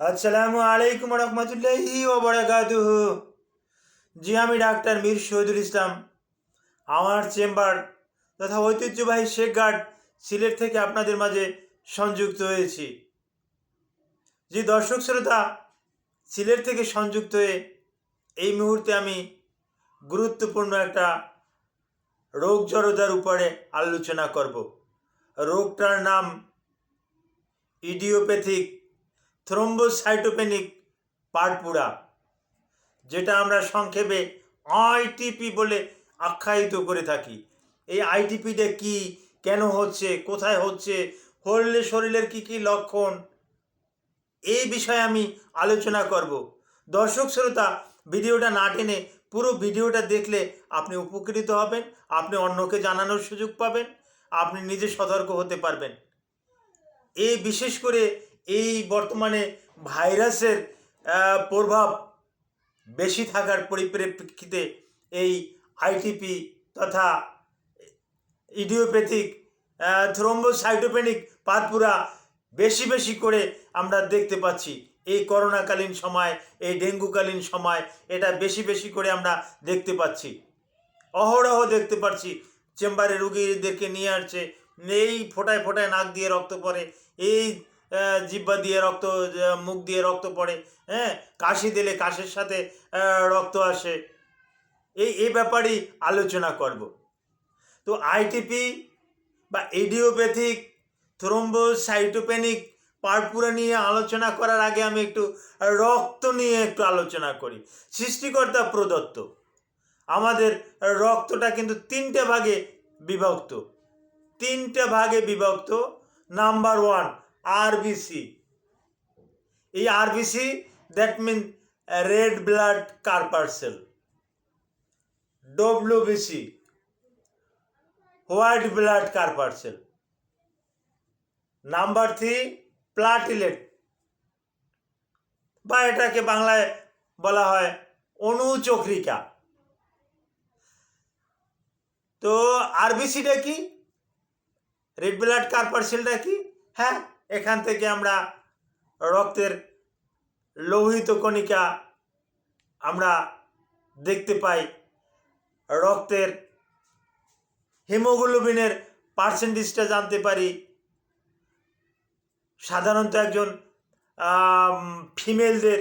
আসসালামু আলাইকুম রহমতুল্লাহি ও বরাকাতুহু জি, আমি ডাক্তার মীর শহীদুল ইসলাম। আমার চেম্বার তথা ঐতিহ্যবাহী শেখ গার্ড সিলেট থেকে আপনাদের মাঝে সংযুক্ত হয়েছি। যে দর্শক শ্রোতা, সিলেট থেকে সংযুক্ত হয়ে এই মুহূর্তে আমি গুরুত্বপূর্ণ একটা রোগ জড়তার উপরে আলোচনা করব। রোগটার নাম ইডিওপ্যাথিক থ্রোম্বোসাইটোপেনিক পারপুরা যেটা আমরা সংক্ষেপে আইটিপি বলে আখ্যায়িত করে থাকি। এই আইটিপিটা কি, কেন হচ্ছে, কোথায় হচ্ছে, হরলে শরীরের কি কি লক্ষণ, এই বিষয়ে আমি আলোচনা করব। দর্শক শ্রোতা, ভিডিওটা না টেনে পুরো ভিডিওটা দেখলে আপনি উপকৃত হবেন, আপনি অন্যকে জানানোর সুযোগ পাবেন, আপনি নিজে সতর্ক হতে পারবেন। এই বিশেষ করে এই বর্তমানে ভাইরাসের প্রভাব বেশি থাকার পরিপ্রেক্ষিতে এই আইটিপি তথা ইডিওপ্যাথিক থ্রোম্বোসাইটোপেনিক পাতপুরা বেশি বেশি করে আমরা দেখতে পাচ্ছি। এই করোনাকালীন সময়, এই ডেঙ্গুকালীন সময় এটা বেশি বেশি করে আমরা দেখতে পাচ্ছি। অহরহ দেখতে পাচ্ছি, চেম্বারে রুগীদেরকে নিয়ে আসছে, এই ফোটায় ফোটায় নাক দিয়ে রক্ত পড়ে, এই জিহ্বা দিয়ে রক্ত মুখ দিয়ে রক্ত পড়ে হ্যাঁ? কাশি দিলে কাশির সাথে রক্ত আসে। এই এই ব্যাপারেই আলোচনা করব। তো আইটিপি বা ইডিওপ্যাথিক থ্রোম্বোসাইটোপেনিক পারপুরা নিয়ে আলোচনা করার আগে আমি একটু রক্ত নিয়ে একটু আলোচনা করি। সৃষ্টিকর্তা প্রদত্ত। আমাদের রক্তটা কিন্তু তিনটে ভাগে বিভক্ত। তিনটে ভাগে বিভক্ত। নাম্বার ওয়ান আরবিসি এই RBC that mean red blood corpuscle WBC white blood corpuscle number three platelet বা এটাকে বাংলায় বলা হয় অনুচক্রিকা। তো আরবিসিটা কি? রেড ব্লাড কার্পারসেলটা কি? হ্যাঁ এখান থেকে আমরা রক্তের লোহিত কণিকা আমরা দেখতে পাই। রক্তের হিমোগ্লোবিনের পার্সেন্টেজটা জানতে পারি। সাধারণত একজন ফিমেলদের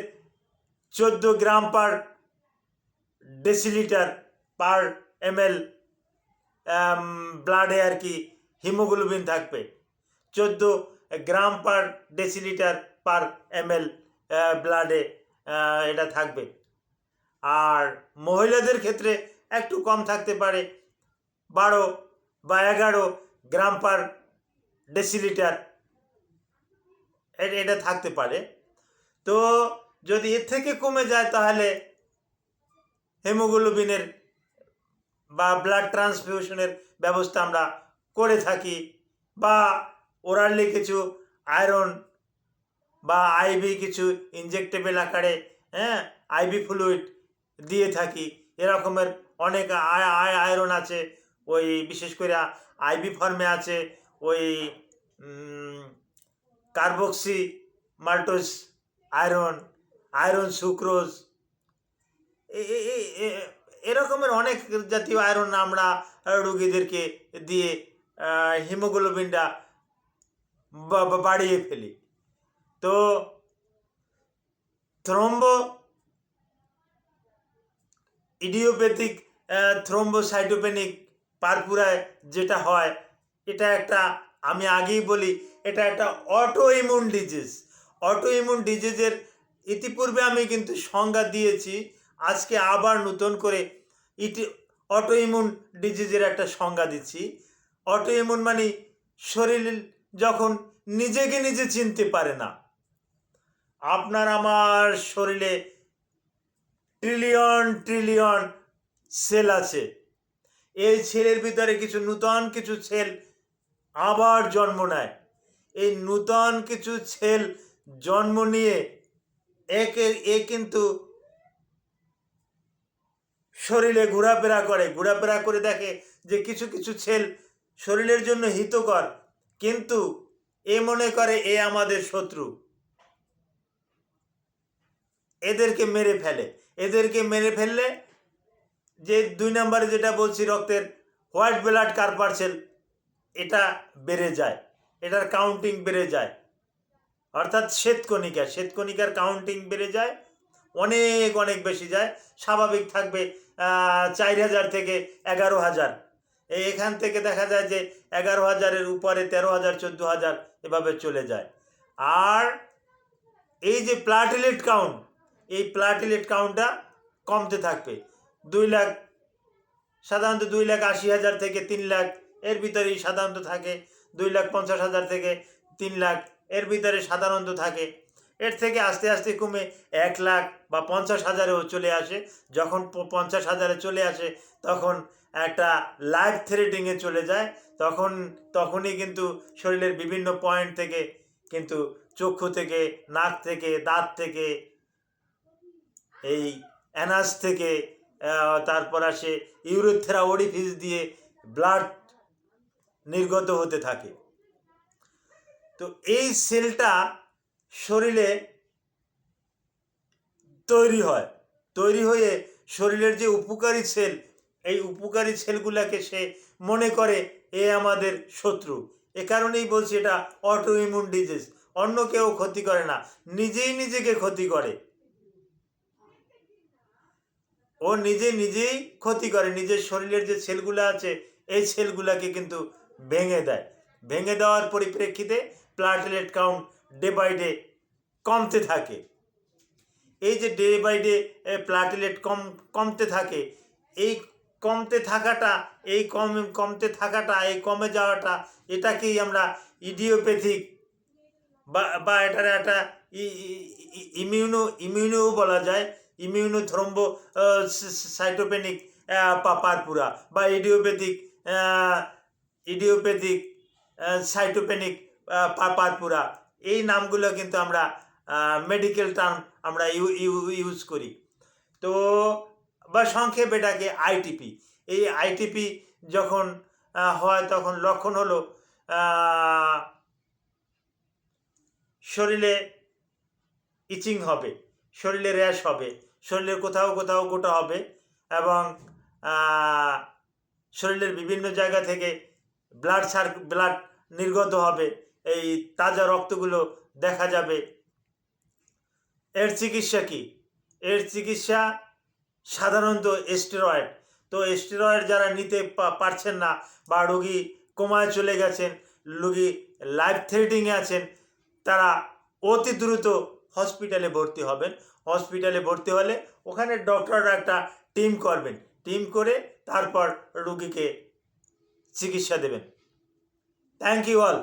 চোদ্দ গ্রাম পার ডেসিলিটার পার এমএল ব্লাডে আর কি হিমোগ্লোবিন থাকবে। চোদ্দ গ্রাম পার ডেসিলিটার পার এমএল ব্লাডে এটা থাকবে। আর মহিলাদের ক্ষেত্রে একটু কম থাকতে পারে। বারো বা এগারো গ্রাম পার ডেসিলিটার এটা থাকতে পারে। তো যদি এর থেকে কমে যায় তাহলে হেমোগ্লোবিনের বা ব্লাড ট্রান্সফিউশনের ব্যবস্থা আমরা করে থাকি বা ওরালি কিছু আয়রন বা আইভি কিছু ইনজেক্টেবল আকারে হ্যাঁ আইভি ফ্লুইড দিয়ে থাকি। এরকমের অনেক আয় আয়, আয়রন আছে, ওই বিশেষ করে আইভি ফর্মে আছে, ওই কার্বক্সি মাল্টোস আয়রন আয়রন সুক্রোজ এরকমের অনেক জাতীয় আয়রন আমরা রুগীদেরকে দিয়ে হিমোগ্লোবিনটা বাড়িয়ে ফেলি। তো থ্রম্বো ইডিওপ্যাথিক থ্রোম্বোসাইটোপেনিক পারপুরায় যেটা হয়, এটা একটা আমি আগেই বলি, এটা একটা auto immune disease auto immune ডিজিজের ইতিপূর্বে আমি কিন্তু সংজ্ঞা দিয়েছি, আজকে আবার নতুন করে ইটি অটো ইমিউন ডিজিজের একটা সংজ্ঞা দিচ্ছি। অটো ইমিউন মানে শরীর যখন নিজেকে নিজে চিনতে পারে না। আপনার আমার শরীরে ট্রিলিয়ন ট্রিলিয়ন সেল আছে। এই সেলের ভিতরে কিছু নূতন কিছু সেল আবার জন্ম নেয়। এই নূতন কিছু সেল জন্ম নিয়ে একে, এ কিন্তু শরীরে ঘোরাফেরা করে। ঘোরাফেরা করে দেখে যে কিছু কিছু সেল শরীরের জন্য হিতকর। কিন্তু এ মনে করে এ আমাদের শত্রু। এদেরকে মেরে ফেলে। এদেরকে মেরে ফেললে যে দুই নম্বরে যেটা বলছি রক্তের হোয়াইট ব্লাড কার পার্সেল, এটা বেড়ে যায়। এটার কাউন্টিং বেড়ে যায়। অর্থাৎ শ্বেতকণিকা, শ্বেতকণিকার কাউন্টিং বেড়ে যায়, অনেক অনেক বেশি যায়। স্বাভাবিক থাকবে চার হাজার থেকে এগারো হাজার। এই এখান থেকে দেখা যায় যে এগারো হাজারের উপরে তেরো হাজার, চোদ্দ হাজার এভাবে চলে যায়। আর এই যে প্লাটিলেট কাউন্ট এই প্লাটিলেট কাউন্টটা কমতে থাকবে। দুই লাখ, সাধারণত দুই লাখ আশি হাজার থেকে তিন লাখ, এর ভিতরেই সাধারণত থাকে। দুই লাখ পঞ্চাশ হাজার থেকে তিন লাখ, এর ভিতরে সাধারণত থাকে। এর থেকে আস্তে আস্তে কমে এক লাখ বা পঞ্চাশ হাজারেও চলে আসে। যখন পঞ্চাশ হাজারে চলে আসে, তখন একটা লাইফ থ্রেটিংয়ে চলে যায়। তখন, তখনই কিন্তু শরীরের বিভিন্ন পয়েন্ট থেকে কিন্তু চক্ষু থেকে, নাক থেকে, দাঁত থেকে, এই অ্যানাস থেকে তারপর আসে ইউরোথেরা ওরিফিস দিয়ে ব্লাড নির্গত হতে থাকে। তো এই সেলটা শরীরে তৈরি হয়। তৈরি হয়ে শরীরের যে উপকারী সেল, এই উপকারী সেলগুলোকে সে মনে করে, এ আমাদের শত্রু। এ কারণেই বলছি এটা অটো ইমিউন ডিজিজ অন্য কেউ ক্ষতি করে না, নিজেই নিজেকে ক্ষতি করে। ও নিজে নিজেই ক্ষতি করে, নিজের শরীরের যে সেলগুলো আছে, এই সেলগুলোকে কিন্তু ভেঙে দেয়। ভেঙে দেওয়ার পরিপ্রেক্ষিতে platelet count day by day কমতে থাকে। এই যে ডে বাই ডে প্লাটেলেট কম, কমতে থাকে, এই কমতে থাকাটা, এই কম, কমতে থাকাটা, এই কমে যাওয়াটা, এটাকেই আমরা ইডিওপ্যাথিক বা এটার একটা ইমিউনো ইমিউনো বলা যায় ইমিউনো থ্রম্বো সাইটোপেনিক পারপুরা বা ইডিওপ্যাথিক ইডিওপ্যাথিক সাইটোপেনিক পারপুরা এই নামগুলো কিন্তু আমরা মেডিকেল টার্ম আমরা ইউজ করি। তো, বা সংক্ষেপ এটাকে আইটিপি এই আইটিপি যখন হয় তখন লক্ষণ হলো শরীরে ইচিং হবে, শরীরে র্যাশ হবে শরীরের কোথাও কোথাও গোটা হবে এবং শরীরের বিভিন্ন জায়গা থেকে ব্লাড সার্ক ব্লাড নির্গত হবে। এই তাজা রক্তগুলো দেখা যাবে। এর চিকিৎসা কি? এর চিকিৎসা সাধারণত স্টেরয়েড তো স্টেরয়েড যারা নিতে পারছেন না বা রোগী কোমায় চলে গেছেন, রোগী লাইফ থ্রেটিংয়ে আছেন, তারা অতি দ্রুত হসপিটালে ভর্তি হবেন। হসপিটালে ভর্তি হলে ওখানে ডক্টররা একটা টিম করবেন। টিম করে তারপর রুগীকে চিকিৎসা দেবেন। Thank you all